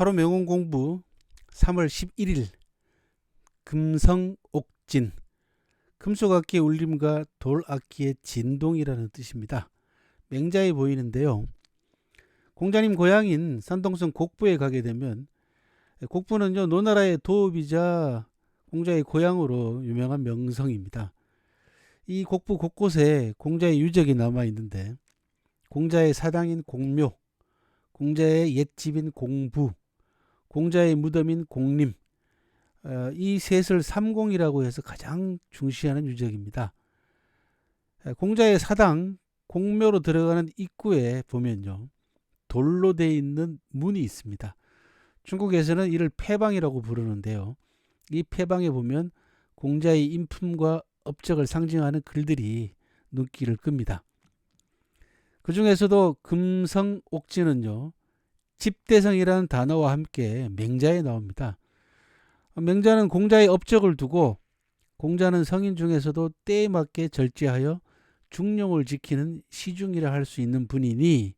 하루 명언 공부 3월 11일 금성 옥진 금속악기의 울림과 돌악기의 진동이라는 뜻입니다. 맹자에 보이는데요. 공자님 고향인 산동성 곡부에 가게 되면 곡부는요 노나라의 도읍이자 공자의 고향으로 유명한 명성입니다. 이 곡부 곳곳에 공자의 유적이 남아 있는데 공자의 사당인 공묘, 공자의 옛집인 공부, 공자의 무덤인 공림, 어, 이 셋을 삼공이라고 해서 가장 중시하는 유적입니다. 에, 공자의 사당 공묘로 들어가는 입구에 보면요 돌로 되어 있는 문이 있습니다. 중국에서는 이를 폐방이라고 부르는데요. 이 폐방에 보면 공자의 인품과 업적을 상징하는 글들이 눈길을 끕니다. 그 중에서도 금성 옥지는요, 집대성이라는 단어와 함께 맹자에 나옵니다. 맹자는 공자의 업적을 두고 공자는 성인 중에서도 때에 맞게 절제하여 중용을 지키는 시중이라 할 수 있는 분이니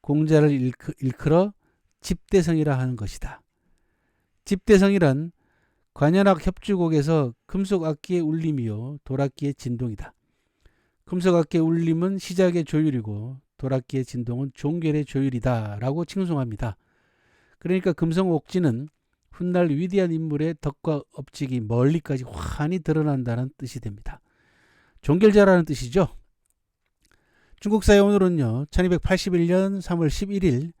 공자를 일크, 일컬어 집대성이라 하는 것이다. 집대성이란 관현악 협주곡에서 금속 악기의 울림이요 돌악기의 진동이다. 금속 악기의 울림은 시작의 조율이고 돌악기의 진동은 종결의 조율이다 라고 칭송합니다. 그러니까 금성옥지는 훗날 위대한 인물의 덕과 업적이 멀리까지 환히 드러난다는 뜻이 됩니다. 종결자라는 뜻이죠. 중국사의 오늘은요. 1281년 3월 11일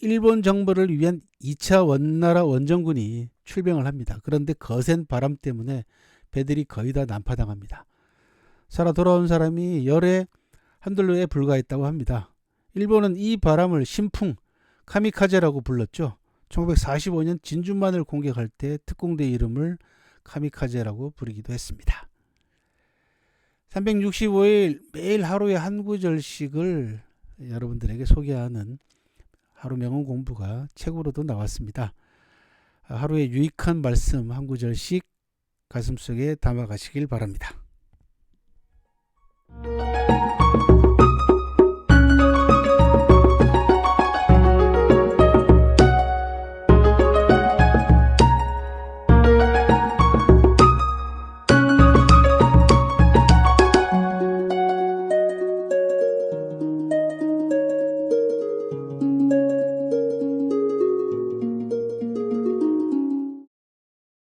일본 정부를 위한 2차 원나라 원정군이 출병을 합니다. 그런데 거센 바람 때문에 배들이 거의 다 난파당합니다. 살아 돌아온 사람이 열에 한둘러에 불과했다고 합니다. 일본은 이 바람을 신풍, 카미카제라고 불렀죠. 1945년 진주만을 공격할 때 특공대 이름을 카미카제라고 부르기도 했습니다. 365일 매일 하루에 한 구절씩을 여러분들에게 소개하는 하루 명언 공부가 책으로도 나왔습니다. 하루에 유익한 말씀 한 구절씩 가슴속에 담아가시길 바랍니다.